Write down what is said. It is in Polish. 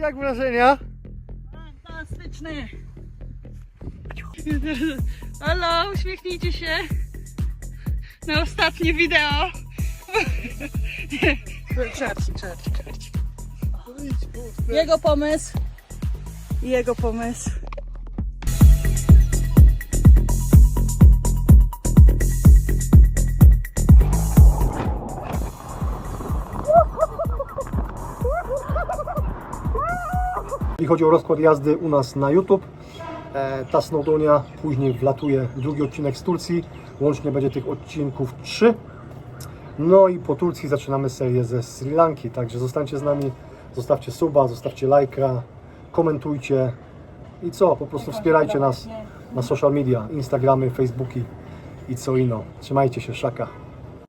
jak wrażenia? Fantastyczny! Halo, uśmiechnijcie się na ostatnie wideo. Czarci, czarci, czarci. Jego pomysł i jego pomysł. Jeśli chodzi o rozkład jazdy u nas na YouTube, e, ta Snowdonia, później wlatuje drugi odcinek z Turcji, łącznie będzie tych odcinków 3. No i po Turcji zaczynamy serię ze Sri Lanki, także zostańcie z nami, zostawcie suba, zostawcie lajka, komentujcie i co, po prostu wspierajcie nas na social media, Instagramy, Facebooki i co ino. Trzymajcie się, szaka.